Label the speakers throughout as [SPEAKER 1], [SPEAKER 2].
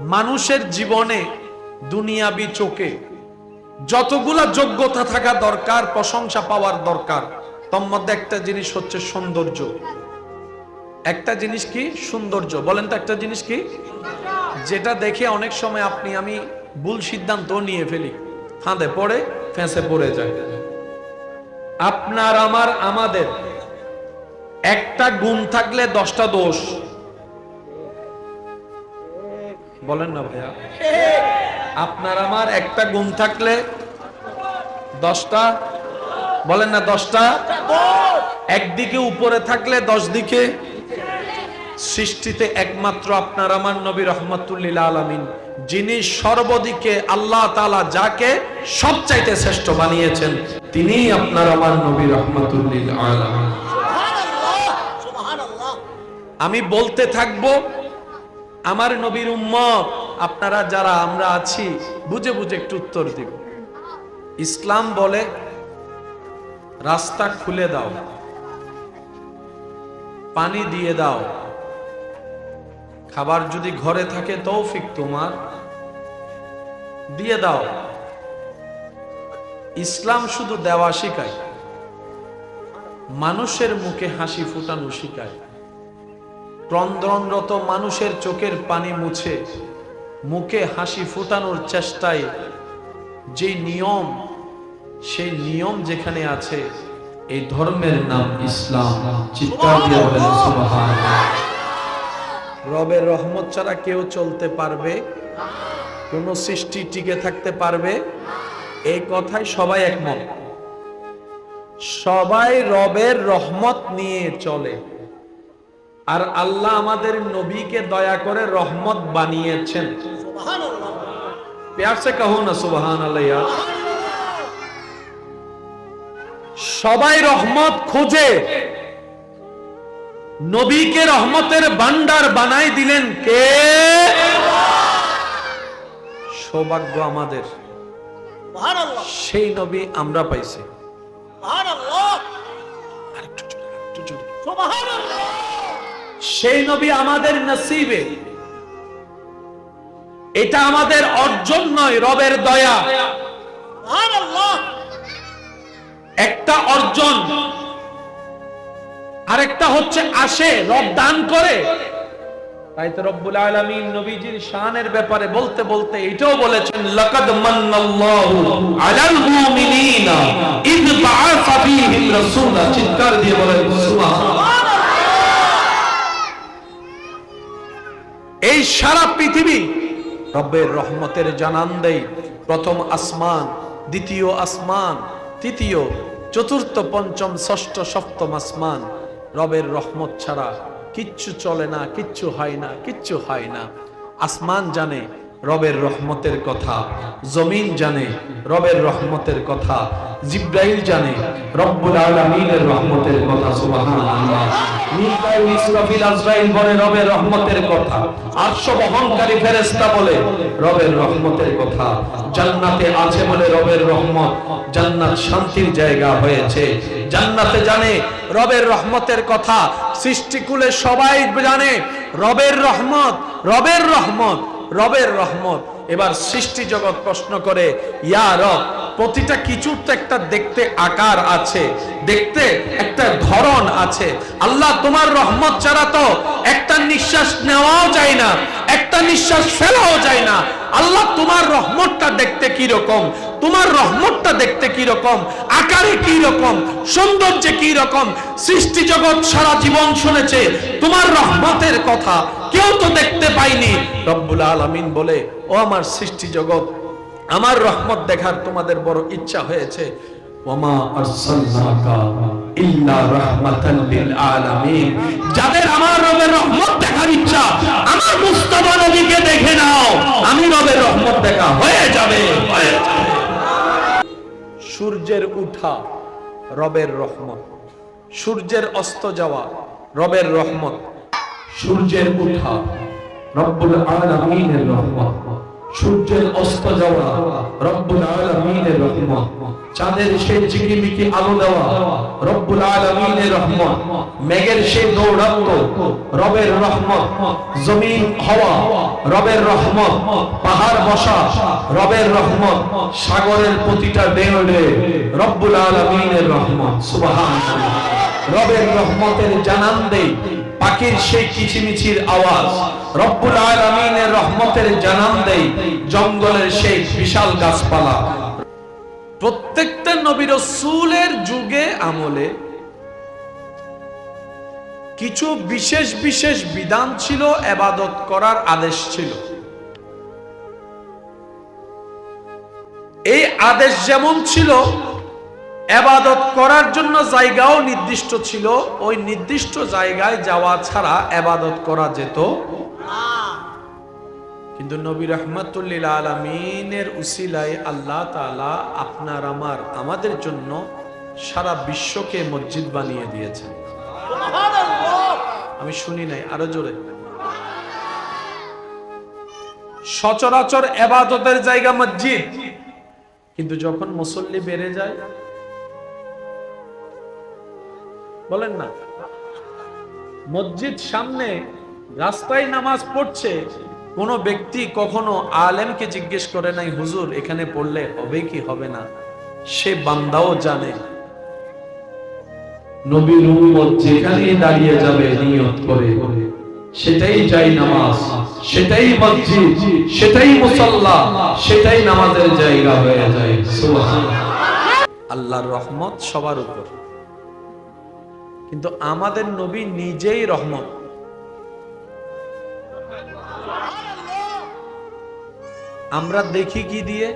[SPEAKER 1] মানুষের জীবনে দুনিয়াবি চোখে যতগুলা যোগ্যতা থাকা দরকার, প্রশংসা পাওয়ার দরকার, তোর মধ্যে একটা জিনিস হচ্ছে সৌন্দর্য। একটা জিনিস কি? সৌন্দর্য। বলেন তো একটা জিনিস কি? যেটা দেখে অনেক সময় আপনি, আমি ভুল সিদ্ধান্ত নিয়ে ফেলি। ফাঁদে পড়ে, ফেঁসে পড়ে যায়। আপনার, আমার, আমাদের একটা গুণ থাকলে দশটা দোষ। বলেন না ভাইয়া। আপনার আমার একটা গুণ থাকলে দশটা বলেন না দশটা? একদিকে উপরে থাকলে দশ দিকে সৃষ্টিতে একমাত্র আপনার আমার নবী রহমতুল্লিল আলমিন যিনি সর্বদিকে আল্লাহ তালা যাকে সবচাইতে শ্রেষ্ঠ বানিয়েছেন তিনি আপনার আমার নবী রহমতুল্লিল আলমিন। আমি বলতে থাকব আমার নবীর উম্মত, আপনারা যারা আমরা আছি, বুঝে বুঝে একটু উত্তর দিব। ইসলাম বলে, রাস্তা খুলে দাও, পানি দিয়ে দাও। খাবার যদি ঘরে থাকে, তৌফিক তোমার। দিয়ে দাও। ইসলাম শুধু দেওয়া শিখায়, মানুষের মুখে হাসি ফুটানো শিখায়। ক্রন্দনরত মানুষের চোখের পানি মুছে, মুখে হাসি ফুটানোর চেষ্টায় যে নিয়ম, সেই নিয়ম যেখানে আছে, এই ধর্মের নাম ইসলাম। রবের রহমত ছাড়া কেউ চলতে পারবে, কোন সৃষ্টি টিকে থাকতে পারবে। এই কথায় সবাই একমত। সবাই রবের রহমত নিয়ে চলে। আর আল্লাহ আমাদের নবীকে দয়া করে রহমত বানিয়েছেন। সবাই রহমত খোঁজে। নবীকে রহমতের ভান্ডার বানাই দিলেন কে? সৌভাগ্য আমাদের। সেই নবী আমরা পাইছি। সেই নবী আমাদের নসিবে। এটা আমাদের অর্জন নয় রবের দয়া। একটা অর্জন। আরেকটা হচ্ছে আসে রব দান করে। তাই তো রব্বুল আলামিন নবীজির শানের ব্যাপারে বলতে বলতে এটাও বলেছেন লাকাদ মান্নাল্লাহু আলাল মুমিনিনা ইদ বাআসা ফীহিম রাসূলা। চিৎকার দিয়ে বলেন সুবহানাল্লাহ। এই সারা পৃথিবী রব্বের রহমতের জানান দেয়। প্রথম আসমান, দ্বিতীয় আসমান, তৃতীয়, চতুর্থ, পঞ্চম, ষষ্ঠ, সপ্তম আসমান। রবের রহমত ছাড়া কিচ্ছু চলে না, কিচ্ছু হয় না, কিচ্ছু হয় না। আসমান জানে রবের রহমতের কথা। জমিন জানে, রবের রহমতের কথা। জিব্রাইল জানে, রব্বুল আলামিনের রহমতের কথা, সুবহানাল্লাহ। মিকাইল ইসরাফিল আজরাইল বলে, রবের রহমতের কথা। আরশ বহনকারী ফেরেশতা বলে, রবের রহমতের কথা। জান্নাতে আছে বলে, রবের রহমত। জান্নাত শান্তির জায়গা হয়েছে। জান্নাতে জানে, রবের রহমতের কথা। সৃষ্টিকুলে সবাই জানে, রবের রহমত রবের রহমত। রবের রহমত। এবার সৃষ্টি জগৎ প্রশ্ন করে, ইয়া প্রতিটা কিছুর তো একটা দেখতে আকার আছে, দেখতে একটা ধরন আছে। আল্লাহ তোমার রহমত ছাড়া তো একটা নিঃশ্বাস নেওয়াও যায় না, একটা নিঃশ্বাস ফেলাও যায় না। আল্লাহ তোমার রহমতটা দেখতে কি রকম তোমার রহমতটা দেখতে কি রকম আকারে কি রকম সৌন্দর্যে কি রকম সৃষ্টি জগৎ সারা জীবন শুনেছে, তোমার রহমতের কথা। কেউ তো দেখতে পাইনি রব্বুল আলামিন বলে ও আমার সৃষ্টি জগৎ, আমার রহমত দেখার তোমাদের বড় ইচ্ছা হয়েছে। যাদের আমার রবের রহমত দেখার ইচ্ছা, আমার নবীকে দেখে নাও। আমি রবের রহমত দেখা হয়ে যাবে। সূর্যের উঠা, রবের রহমত। সূর্যের অস্ত যাওয়া, রবের রহমত। সূর্যের উঠা, রব্বুল আলামিনের রহমত। সূর্যের অস্ত যাওয়া, রব্বুল আলামিনের রহমত। চাঁদের সেই ঝিকিমিকি আলো দেওয়া, রব্বুল আলামিনের রহমত। মেঘের সেই দৌড়াত্ম রবের রহমত। জমিন হওয়া, রবের রহমত। পাহাড় বসা, রবের রহমত। সাগরের প্রতিটা ঢেউলে রব্বুল আলামিনের রহমত। সুবহানাল্লাহ। রবের রহমতের জানান দেই। পাখির সেই কিচিমিচির আওয়াজ। রব্বুল আলামিনের রহমতের জানান দেই, জঙ্গলের সেই বিশাল গাছপালা। প্রত্যেকটা নবী রসূলের যুগে আমলে কিছু বিশেষ বিশেষ বিধান ছিল, এবাদত করার আদেশ ছিল। এই আদেশ যেমন ছিল এবাদত করার জন্য জায়গাও নির্দিষ্ট ছিল। ওই নির্দিষ্ট জায়গায় যাওয়া ছাড়া এবাদত করা যেত কিন্তু নবী রহমতুল্লিল আলমিনের উসিলায় আল্লাহ তালা আপনার, আমার, আমাদের জন্য সারা বিশ্বকে মসজিদ বানিয়ে দিয়েছেন। আমি শুনি নাই, আরও জোরে। সচরাচর এবাদতের জায়গা মসজিদ। কিন্তু যখন মুসল্লি বেড়ে যায় বলেন না। মসজিদ সামনে রাস্তায় নামাজ পড়ছে, কোন ব্যক্তি কখনো আলেমকে জিজ্ঞেস করে নাই, হুজুর, এখানে পড়লে হবে কি হবে না? সে বান্দাও জানে। নবীর উম্মত যেখানেই দাঁড়িয়ে যাবে, নিয়ত করে। সেটাই যাই নামাজ, সেটাই মসজিদ, সেটাই মুসল্লা, সেটাই নামাজের জায়গা হয়ে যায়। সুবহানাল্লাহ। আল্লাহর রহমত সবার উপর। কিন্তু আমাদের নবী নিজেই রহমত। আমরা দেখি কি দিয়ে?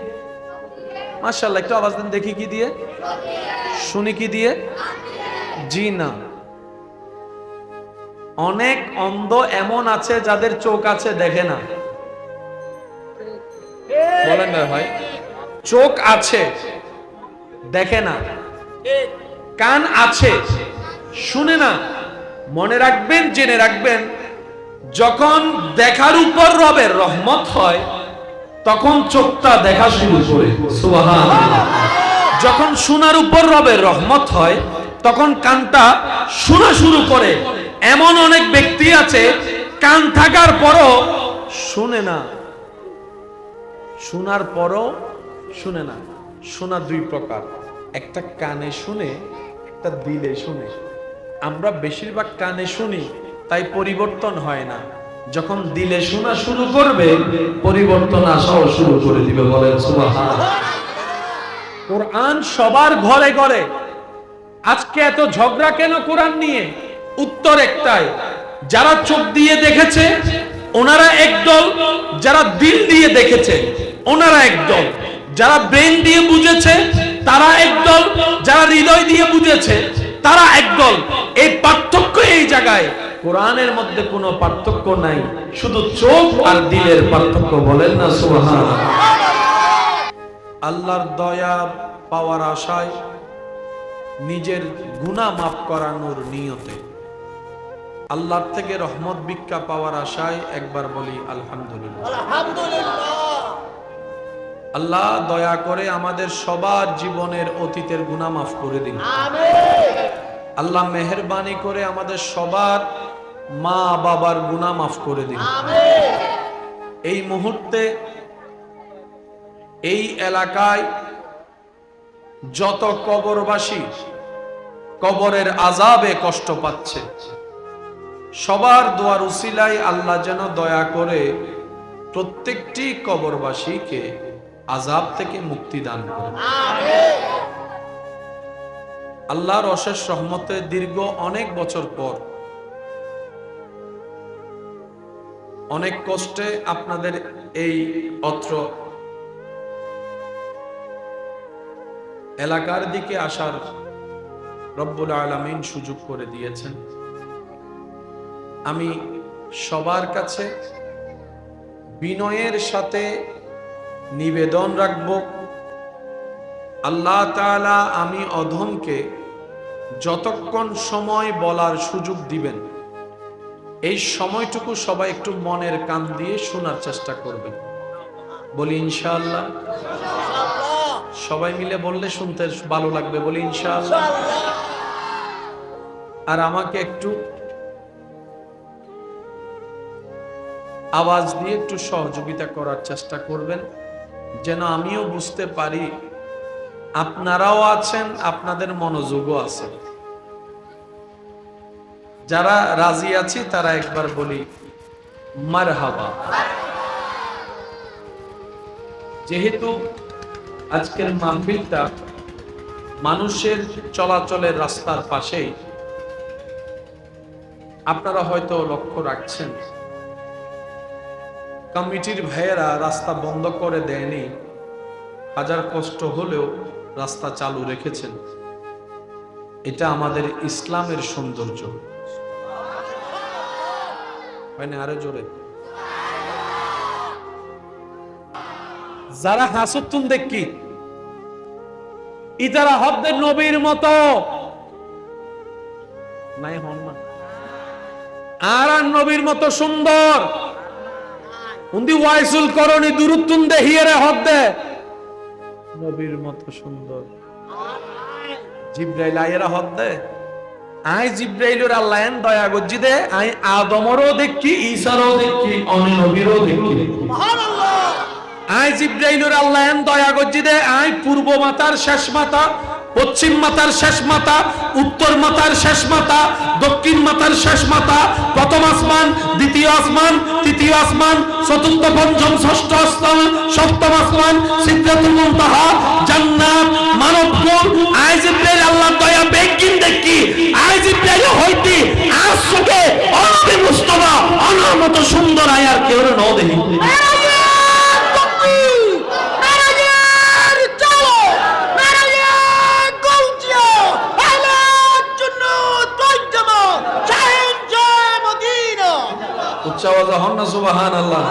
[SPEAKER 1] মাশাআল্লাহ, একটু আওয়াজ দেন, দেখি কি দিয়ে? শুনি কি দিয়ে? জি না। অনেক অন্ধ এমন আছে যাদের চোখ আছে দেখে না। বলেন না ভাই। চোখ আছে, দেখে না। কান আছে শুনে না, মনে রাখবেন, জেনে রাখবেন, যখন দেখার উপর রবের রহমত হয়, তখন চোখটা দেখা শুরু করে। যখন শোনার উপর রবের রহমত হয়, তখন কানটা শোনা শুরু করে। এমন অনেক ব্যক্তি আছে, কান থাকার পরও শুনে না। শোনার পরও শুনে না। শোনা দুই প্রকার। একটা কানে শুনে, একটা দিলে শুনে। আমরা বেশিরভাগ কানে শুনি, তাই পরিবর্তন হয় না। যখন দিলে শোনা শুরু করবে, পরিবর্তন আসাও শুরু করে দিবে বলেন কোরআন সবার ঘরে ঘরে। আজকে এত ঝগড়া কেন কোরআন নিয়ে? উত্তর একটাই, যারা চোখ দিয়ে দেখেছে, ওনারা একদল, যারা দিল দিয়ে দেখেছে, ওনারা একদল। যারা ব্রেন দিয়ে বুঝেছে, তারা একদল, যারা হৃদয় দিয়ে বুঝেছে তারা একদল। এই পার্থক্য এই জায়গায়। কোরআনের মধ্যে কোনো পার্থক্য নাই। শুধু চোখ আর দিলের পার্থক্য বলেন না, সুবহানাল্লাহ। আল্লাহর দয়া পাওয়ার আশায় নিজের গুনাহ মাফ করানোর নিয়তে। আল্লাহর থেকে রহমত ভিক্ষা পাওয়ার আশায় একবার বলি, আলহামদুলিল্লাহ। আল্লাহ দয়া করে আমাদের সবার জীবনের অতীতের গুনাহ মাফ করে দিন। আল্লাহ মেহরবানি করে আমাদের সবার মা বাবার গুনাহ মাফ করে দিন। এই মুহূর্তে এই এলাকায় যত কবরবাসী কবরের আজাবে কষ্ট পাচ্ছে সবার দোয়ার উসিলাই আল্লাহ যেন দয়া করে প্রত্যেকটি কবরবাসীকে আজাব থেকে মুক্তি দান করেন আল্লাহর অশেষ রহমতে দীর্ঘ অনেক বছর পর অনেক কষ্টে আপনাদের এই অত্র এলাকার দিকে আসার রব্বুল আলামিন সুযোগ করে দিয়েছেন। আমি সবার কাছে বিনয়ের সাথে নিবেদন রাখব। আল্লাহ তাআলা আমি অধমকে যতক্ষণ সময় বলার সুযোগ দিবেন, এই সময়টুকু সবাই একটু মনের কান দিয়ে শোনার চেষ্টা করবেন। বলি ইনশাআল্লাহ। সবাই মিলে বললে শুনতে ভালো লাগবে, বলি ইনশাআল্লাহ। আর আমাকে একটু আওয়াজ দিয়ে একটু সহযোগিতা করার চেষ্টা করবেন। যেন আমিও বুঝতে পারি আপনারাও আছেন, আপনাদের মনোযোগও আছে। যারা রাজি আছি, তারা একবার বলি, মারহাবা। যেহেতু আজকের মাহফিলটা মানুষের চলাচলের রাস্তার পাশেই, আপনারা হয়তো লক্ষ্য রাখছেন কমিটির ভাইয়েরা রাস্তা বন্ধ করে দেয়নি। হাজার কষ্ট হলেও রাস্তা চালু রেখেছেন। এটা আমাদের ইসলামের সৌন্দর্য। আরও জোরে? যারা হাসুতুন দেখি, ইতারা হদ্দের নবীর মতো। নাই হন না। আর নবীর মতো সুন্দর। উন্দি ওয়াইসুল করনি দুরুত্তুন দেহিয়ে হদ্দে। নবীর মতো সুন্দর। জিব্রাইল আয়েরা হদ্দে। আই জিব্রাইলের আল্লাহ দয়া গজ্জি দে আই আদমরও দেখি ঈসারও দেখি অনি নবীরও দেখি। আই জিব্রাইলের আল্লাহ দয়া গজ্জি দে আই পূর্ব মাতার শেষ মাতা পশ্চিম মাতার শেষ মাতা, উত্তর মাতার শেষ মাতা, দক্ষিণ মাতার শেষ মাতা, প্রথম আসমান, দ্বিতীয় আসমান, তৃতীয় আসমান, চতুর্থ পঞ্চম, ষষ্ঠ আসমান, সপ্তম আসমান, সিদ্ধাতুল মুনতাহা, জান্নাত, মানবকুল আই জিব্রাইল আল্লাহ দয়া, বেগিন দেখি আই জিব্রাইল হইতি আজ সুখে অনবি মুস্তফা অনার মতো সুন্দর আয়ার কেউ ন দেখি। উচ্চ হন না সুবাহান আল্লাহ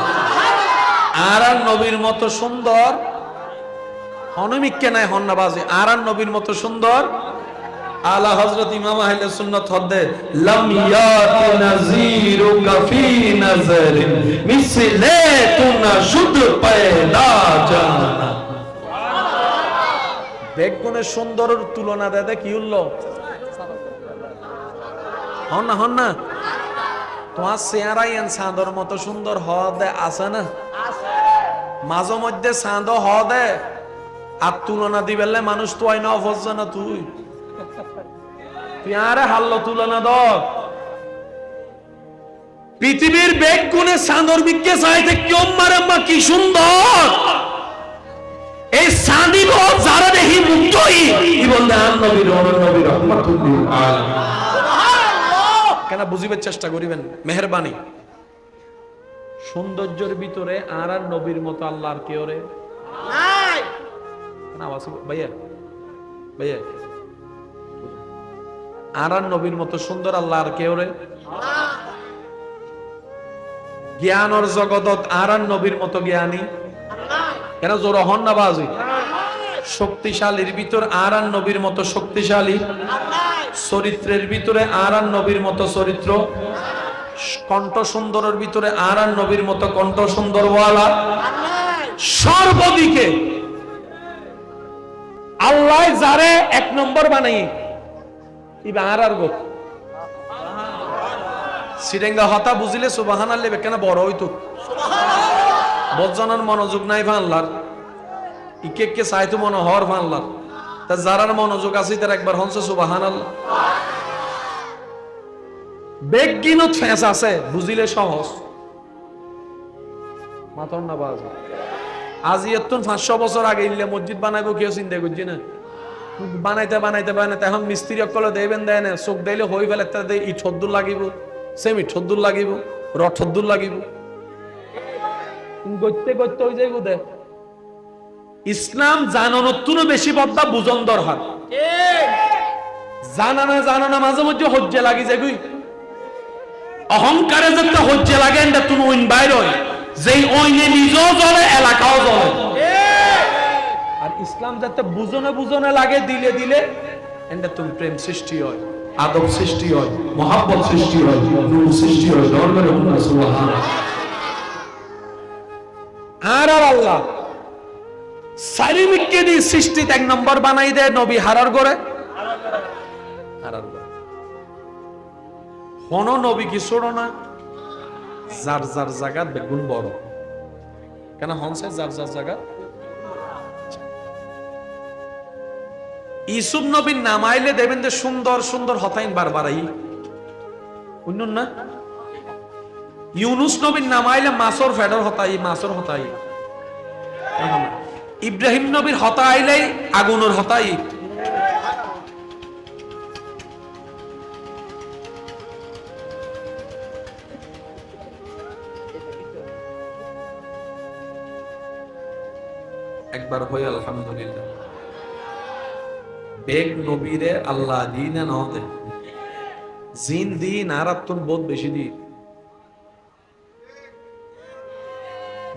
[SPEAKER 1] আর নবীর মতো সুন্দর। নাই হন্না বাজে। আর নবীর মতো সুন্দর। আলা ইমাম আহলে সুন্নাত লাম ইয়াতি কাফি মিসলে তুনা জানা সুন্দরের তুলনা দেয় কি উল্ল। হন না হন না। তোমার চেহারাই এন চাঁদর মতো সুন্দর হ দে আছে না? মাঝে মধ্যে চাঁদ হ দে। আর তুলনা দিবেলে মানুষ তো আইনা অভজ্য না তুই? তুই আরে হাল্লো তুলনা দ পৃথিবীর বেগ গুণে চাঁদর বিজ্ঞে চাইতে কেউ মারে মা কি সুন্দর এই চাঁদিব যারা দেখি মুক্তই ইবন দান নবীর নবীর রহমাতুল্লিল আলামিন। কেন বুঝিবার চেষ্টা করিবেন? মেহরবানি। সৌন্দর্যের ভিতরে আর আর নবীর মতো আল্লাহর কেউ রে? ভাইয়া ভাইয়া। আর আর নবীর মতো সুন্দর আল্লাহর কেউ রে? জ্ঞানর জগতত আর আর নবীর মতো জ্ঞানী? কেন জোর হন না বাজি? শক্তিশালীর ভিতর আর আর নবীর মতো শক্তিশালী? চরিত্রের ভিতরে আর আর নবীর মতো চরিত্র। কণ্ঠ সুন্দরের ভিতরে আর আর নবীর মতো কণ্ঠ সুন্দরওয়ালা সর্বদিকে আল্লাহ যারে এক নম্বর বানাই, ইবা আর আর গো। সিরেঙ্গা হতা বুঝিলে সুবাহান আল্লে কেন বড় হইতো? বজ্জনের মনোযোগ নাই ভানলার ইকে কে চাইতো মনে হর তা যারার মনোযোগ আছে, তার একবার হংস সুবাহান আছে, বুঝিলে সহজ। মাতন না আজি এতন পাঁচশো বছর আগে ইল্লে মসজিদ বানাইবো কেউ চিন্তা করছি না? বানাইতে বানাইতে বানাইতে, এখন মিস্ত্রি অকলে দেবেন দেয় না। চোখ দিলে হই ফেলে, তাতে ইট হদ্দুর লাগিব সেম ইট হদ্দুর লাগিব হদ্দুর লাগিব। গত্যে গত্যে হয়ে যাইব দে। ইসলাম জানানোর বেশি বদ্দা বুজন দরকার জানা না মাঝে মধ্যে হজ্জে লাগি গুই অহংকারে যাতে হজ্জে লাগে এটা তুমি ওইন বাইর যেই ওইনে নিজেও জ্বলে, এলাকাও জ্বলে। আর ইসলাম যাতে বুঝনে বুঝনে লাগে, দিলে দিলে এটা তুমি প্রেম সৃষ্টি হয়, আদব সৃষ্টি হয়, মহাব্বত সৃষ্টি হয়, নূর সৃষ্টি হয়, ধর্মের সুবহান আর আর আল্লাহ সারিমিককে দিয়ে সৃষ্টিত এক নম্বর বানাই দেয় নবী হারার করে হারার করে হন নবী, কি ছোড়ো না? যার যার জায়গা বেগুন বড়। কেন হনসে যার যার জায়গা ইসুফ নবীর নাম আইলে দেবেন যে সুন্দর সুন্দর হতাইন বারবারাই। বুঝুন না? ইউনুস নবীর নাম আইলে মাসর ফেডর হতাই। মাসর হতাই ইব্রাহিম নবীর হতা আইলেই আগুনের হতাই একবার হই আলহামদুলিল্লাহ। বেগ নবীরে আল্লাহ দিন নহতে জিন দিন আর আত্মন বোধ বেশি দিন।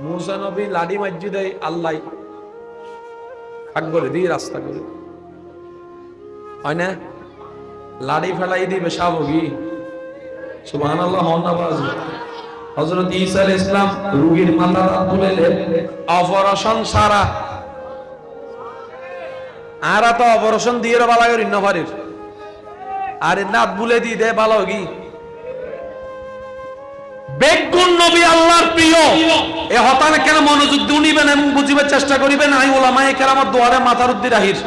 [SPEAKER 1] মুসা নবী লাডি মাজ্জি দেয় আল্লাহ ফাঁক করে দিয়ে রাস্তা করে। হয় না? লাডি ফেলাই দিবে সাবগি সুবহান আল্লাহ হন্নাবাজ হজরত ঈসা ইসলাম রুগীর মাথা তুলে অপারেশন সারা। আরা তো অপারেশন দিয়ে বালা করি নভারির আর নাত বুলে দিয়ে দে ভালো কি বেগুন নবী আল্লাহর প্রিয়। এ হতানে কেন মনোযোগ দিয়ে নিবেন এবং বুঝিবার চেষ্টা করিবেন? আই ওলামায়ে কেরামত দোয়ারে মাথার উদ্দি রাহির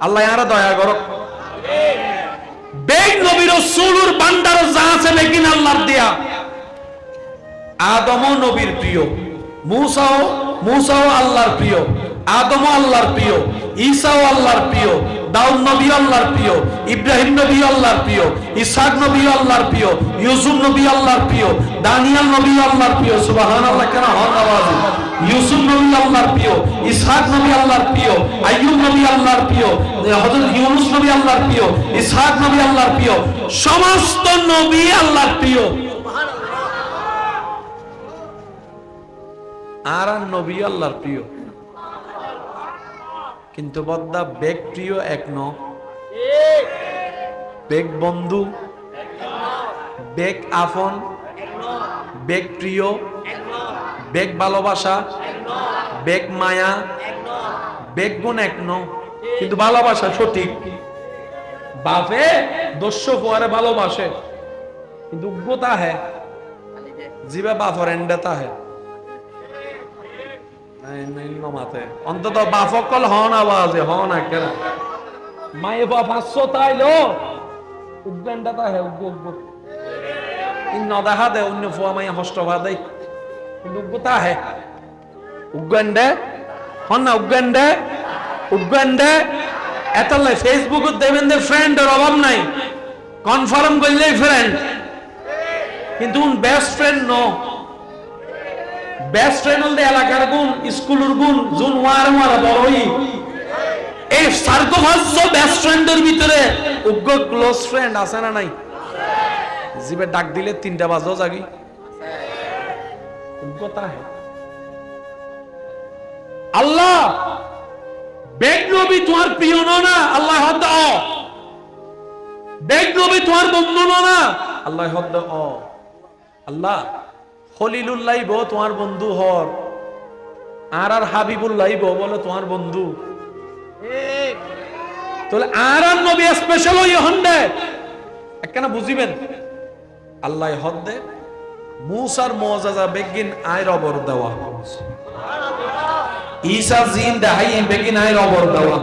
[SPEAKER 1] আল্লাহ আরা দয়া করক। বেগ নবীর সুলুর বান্ডার যা আছে বেগিন আল্লাহর দিয়া। আদম নবীর প্রিয়। মুসাও মুসাও আল্লাহর প্রিয়। আদম আল্লাহর প্রিয়। ঈসাও আল্লাহর প্রিয় দাউদ নবী আল্লাহর প্রিয় ইব্রাহিম নবী আল্লাহর প্রিয় ইসাক নবী আল্লাহর প্রিয় ইউসুফ নবী আল্লাহর প্রিয় দানিয়াল নবী আল্লাহর প্রিয় সুবহানাল্লাহ কেন হন আওয়াজ ইউসুফ নবী আল্লাহর প্রিয় ইসহাক নবী আল্লাহর প্রিয় আইয়ুব নবী আল্লাহর প্রিয় হযরত ইউনুস নবী আল্লাহর প্রিয় ইসহাক নবী আল্লাহর প্রিয় সমস্ত নবী আল্লাহর প্রিয় আর আর নবী আল্লাহর প্রিয় কিন্তু বদ্দা বেগ প্রিয় এক ন বেগ বন্ধু। বেগ আফন বেগ প্রিয়। বেগ ভালোবাসা। বেগ মায়া। বেগ গুণ এক ন কিন্তু ভালোবাসা সঠিক। বাপে দস্য ফুয়ারে ভালোবাসে। কিন্তু উগ্রতা হ্যাঁ জিবে বাফর এন্ডেতা হ্যাঁ অন্তত বাফকল হন আওয়াজে হন একেরা মায়ে বাপ হাস্য তাইলো উদ্বেন্ডা তা হে উগ্র উগ্র ইন নদাহা দে অন্য ফুয়া মাইয়া হষ্ট ভা দেই। কিন্তু উগ্রতা হে। উগ্রেন্ডে হন না উগ্রেন্ডে উগ্রেন্ডে এতলে ফেসবুকত দেবেন দে ফ্রেন্ডের অভাব নাই। কনফার্ম করলেই ফ্রেন্ড কিন্তু বেস্ট ফ্রেন্ড নো। হল এলাকার গুণ, স্কুলের গুণ, জুন ওয়ার ওয়ার বড়ই এই সার্গভাজ্য বেস্ট ফ্রেন্ডের ভিতরে উগ্র ক্লোজ ফ্রেন্ড আছে না নাই? জিবে ডাক দিলে তিনটা জাগি। উগ্রতা আল্লাহ, বেগ নবী তোমার প্রিয় না আল্লাহ হদ অ। বেগ নবী তোমার বন্ধু না? আল্লাহ হদ অ। আল্লাহ খলিলুল্লাহ বো তোমার বন্ধু হর। আর আর হাবিবুল্লাহ বো বলে তোমার বন্ধু। তাহলে আর আর নবী স্পেশাল ওই হন্ডে একখানা বুঝিবেন? আল্লাহ হদ্দে মুসার মজাজা বেগিন আয় রবর দেওয়া। ঈসা জিন দেখাই বেগিন আয় রবর দেওয়া।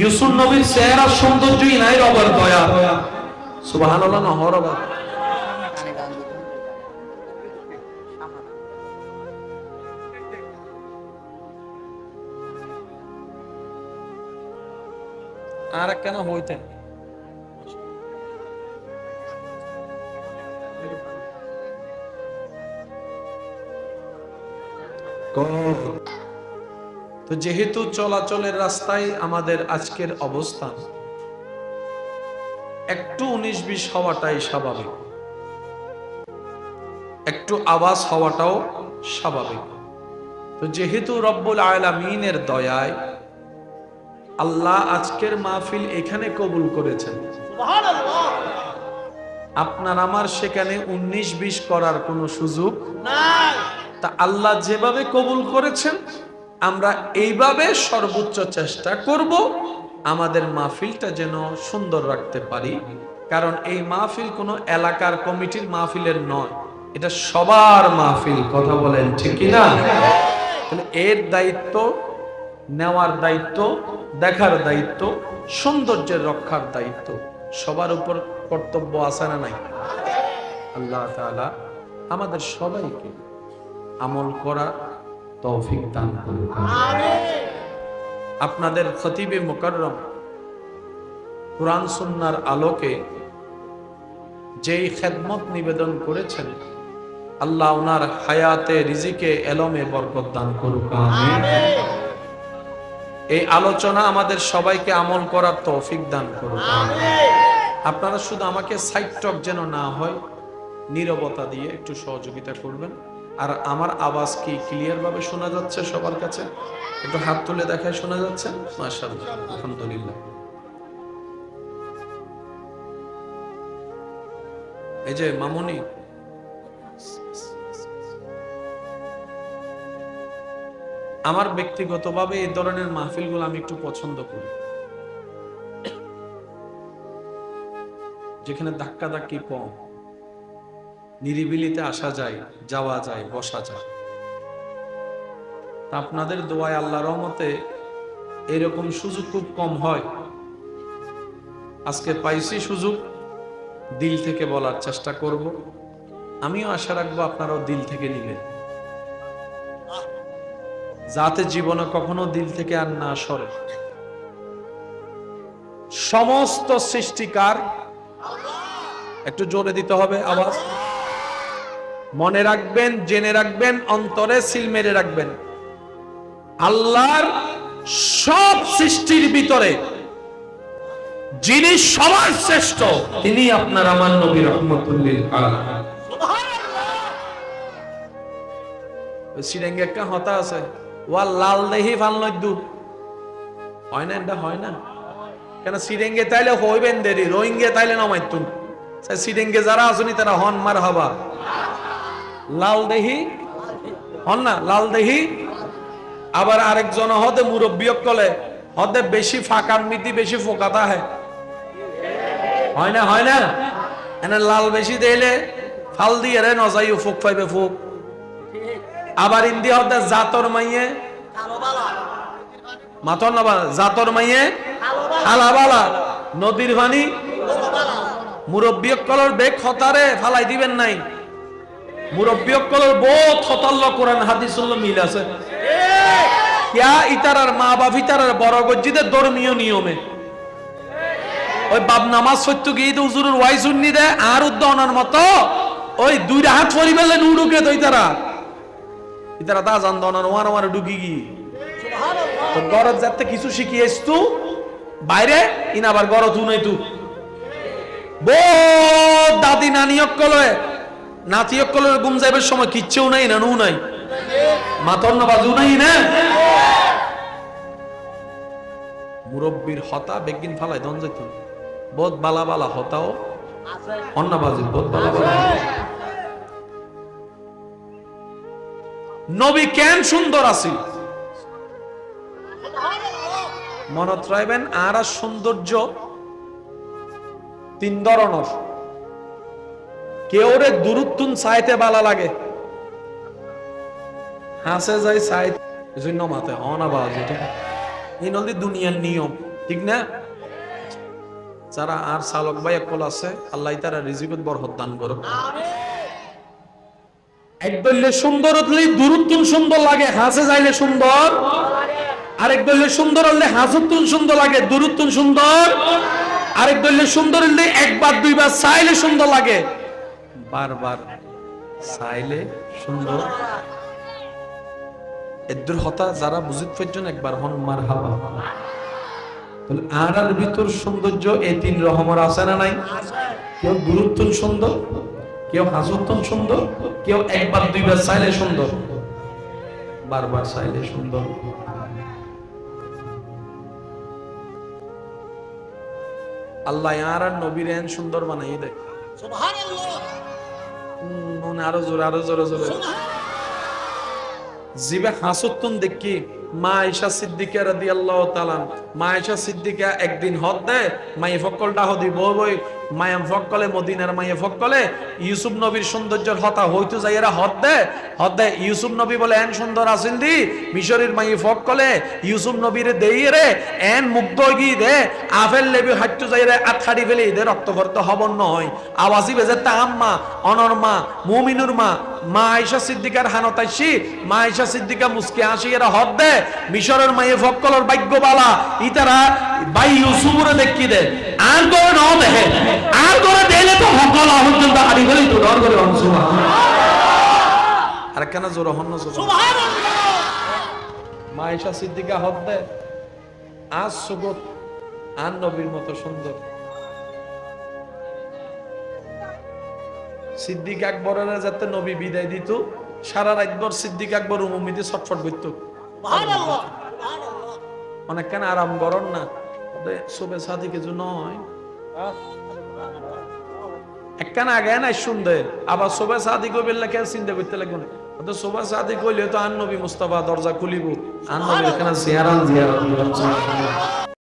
[SPEAKER 1] ইউসুফ নবীর চেহারা সৌন্দর্য নাই রবর দয়া। সুবহানাল্লাহ না হরবা আর কেন হইতেন? তো যেহেতু চলাচলের রাস্তায় আমাদের আজকের অবস্থান, একটু উনিশ বিশ হওয়াটাই স্বাভাবিক। একটু আওয়াজ হওয়াটাও স্বাভাবিক। তো যেহেতু রব্বুল আলামিনের দয়ায় আল্লাহ আজকের মাহফিল এখানে কবুল করেছেন। আপনার আমার সেখানে উনিশ বিশ করার কোনো সুযোগ? তা আল্লাহ যেভাবে কবুল করেছেন আমরা এইভাবে সর্বোচ্চ চেষ্টা করব আমাদের মাহফিলটা যেন সুন্দর রাখতে পারি। কারণ এই মাহফিল কোনো এলাকার কমিটির মাহফিলের নয় এটা সবার মাহফিল কথা বলেন ঠিক না তাহলে এর দায়িত্ব নেওয়ার দায়িত্ব, দেখার দায়িত্ব, সৌন্দর্যের রক্ষার দায়িত্ব। সবার উপর কর্তব্য আছে না নাই? আল্লাহ আমাদের সবাইকে আমল করার তৌফিক দান করুন আপনাদের খতিবে মুকাররম কোরআন সুন্নার আলোকে যেই খেদমত নিবেদন করেছেন, আল্লাহ ওনার হায়াতে, রিজিকে, এলমে বরকত দান করুক। এই আলোচনা আমাদের সবাইকে আমল করার তৌফিক দান করুক আমিন। আপনারা শুধু আমাকে সাইড টক যেন না হয় নীরবতা দিয়ে একটু সহযোগিতা করবেন। আর আমার আওয়াজ কি ক্লিয়ার ভাবে শোনা যাচ্ছে সবার কাছে? একটু হাত তুলে দেখায় শোনা যাচ্ছে? মাশাআল্লাহ আলহামদুলিল্লাহ। এই যে মামুনি আমার ব্যক্তিগতভাবে এই ধরনের মাহফিলগুলো আমি একটু পছন্দ করি। যেখানে ধাক্কা ধাক্কি কম, নিরিবিলিতে আসা যায়, যাওয়া যায়, বসা যায়। আপনাদের দোয়ায় আল্লাহ রহমতে এরকম সুযোগ খুব কম হয়। আজকে পাইছি সুযোগ, দিল থেকে বলার চেষ্টা করব। আমিও আশা রাখব আপনারাও দিল থেকে নিবেন। যাতে জীবনে কখনো দিল থেকে আর না সরে। সমস্ত সৃষ্টিকার একটু জোরে দিতে হবে আওয়াজ। মনে রাখবেন জেনে রাখবেন অন্তরে সিল মেরে রাখবেন। আল্লাহর সব সৃষ্টির ভিতরে যিনি সবার শ্রেষ্ঠ তিনি আপনার আমার নবী রহমতুল্লিল সিরেঙ্গে একটা হতা আছে। ওয়া লাল দেহি ফালনই দু হয় না এটা হয় না? কেন সিরেঙ্গে তাইলে হইবেন দেরি, রোহিঙ্গে তাইলে নামাইতুন সিরেঙ্গে যারা আসুনি তারা হন মার হবা। লাল দেহি? হন না, লাল দেহি? আবার আরেকজন হদে মুরব্বী কলে, হদে বেশি ফাঁকার মিতি, বেশি ফোকাতা হয় হয় না হয় না? এনে লাল বেশি দিলে ফাল দিয়ে রে নজাই ফুক পাইবে ফুক। আবার ইন্দি হতে জাতর মাইয়ে? মাতর না জাতর মাইয়ে? হালাবালা। নদীর পানি মুরব্বী কলর বেগ হতারে ফালাই দিবেন নাই। মুরব্বী কলর বহুত হতাল্ল কোরআন হাদিসুল্লাহ মিল আছে। কিয়া ইতারার মা বাপ ইতারার বড় গজ্জিদের ধর্মীয় নিয়মে? ওই বাপ নামাজ সত্য গিয়ে তো উজুরের ওয়াই শুননি দে আর উদ্দনার মতো? ওই দুই হাত ফরি বেলে নুডুকে তো ইতারা তা জান দনার ওয়ার ওয়ার ঢুকি গি তো গরত যাতে কিছু শিখিয়েছ তু বাইরে, ইন আবার গরত নাই তু বো দাদি নানি অক্কলয় নাতি অক্কলের গুম যাইবার সময় কিচ্ছেও নাই না নু নাই। মাতর না বাজু নাই না। মুরব্বীর হতা বেগিন ফালাই দন যেত বোধ বালা বালা হতাও। অন্য বাজি বোধ বালা বালা নবী কেন সুন্দর আছিল? মনত রাখবেন, আর সৌন্দর্য তিন ধরনের। কেউ রে দূরত্বন চাইতে বালা লাগে। হাসে যাই চাই জন্য মাতে অনাবাজ এটা এই নদী দুনিয়ার নিয়ম, ঠিক না? যারা আর চালক ভাই একল আছে, আল্লাহ তারা রিজিকত বরহত দান করো একদলে সুন্দর হলে দূরত্বন সুন্দর লাগে? হাসে যাইলে সুন্দর। আরেক দলে সুন্দর হলে হাসুত্তুন সুন্দর লাগে? দূরত্বন সুন্দর? আরেক দলে সুন্দর হলে একবার দুইবার চাইলে সুন্দর লাগে। বারবার চাইলে সুন্দর। এদ্দুর হতা যারা বুঝিত পারছেন একবার হন মার হাবা আর ভিতর সৌন্দর্য এই তিন রহমর আছে না নাই? কেউ গুরুত্বন সুন্দর? কেউ হাজুত্তন সুন্দর কেউ একবার দুইবার চাইলে সুন্দর। বারবার চাইলে সুন্দর। আল্লাহ আর আর নবীর এন সুন্দর বানাই দেয়। মনে আরও জোরে আরও জোরে জোরে। জিবে দেখি মা আয়েশা সিদ্দিকা রাদিয়াল্লাহু তাআলা মা আয়েশা সিদ্দিকা একদিন হদ দেয় মায়ে ফক্কলটা হদি বই বই মায়াম ফক্কলে মদিনার মায়ে ফক্কলে ইউসুফ নবীর সৌন্দর্যের হতা হইতো যাইরা হদ দেয়। হদ দেয়, ইউসুফ নবী বলে, এন সুন্দর আছেন দি? মিশরের মায়ে ফক্কলে ইউসুফ নবীরে দেই রে, এন মুগ্ধ গি দে। আফেল লেবি হাইটু যাইরা আতখাড়ি ফেলে দে রক্ত ভর্ত হবন নয়। আওয়াজি বেজে তা আম্মা অনর মা, মুমিনুর মা মা আয়েশা সিদ্দিকার হানতাইছি মা আয়েশা সিদ্দিকা মুসকে আসি এরা হদ দে মিশরের মায়ে ফক্কলর ভাগ্যবালা ইতারা বাই ইউসুফরে দেখি দে। আর করে ন দেখে। আর করে দেলে তো ফক্কল পর্যন্ত হারি ফেলি তো ডর করে অংশ আর কেন জোর হন্ন জোর? মা আয়েশা সিদ্দিকা হদ দে। আজ সুগত আর নবীর মতো সুন্দর। সিদ্দিক আকবরের যাতে নবী বিদায় দিত সারা রাতভর সিদ্দিক আকবর উমুমিতে ছটফট করত। অনেক কেন আরাম গরম না। ওদের শোভে সাথে কিছু নয়। একখান আগে নাই সুন্দর আবার শোভা সাদি কইবে লেখা চিন্তা করতে লাগবে তো শোভা সাদি কইলে তো আন নবী মুস্তাফা দরজা খুলিব আন নবী এখানে জিয়ারান জিয়ারান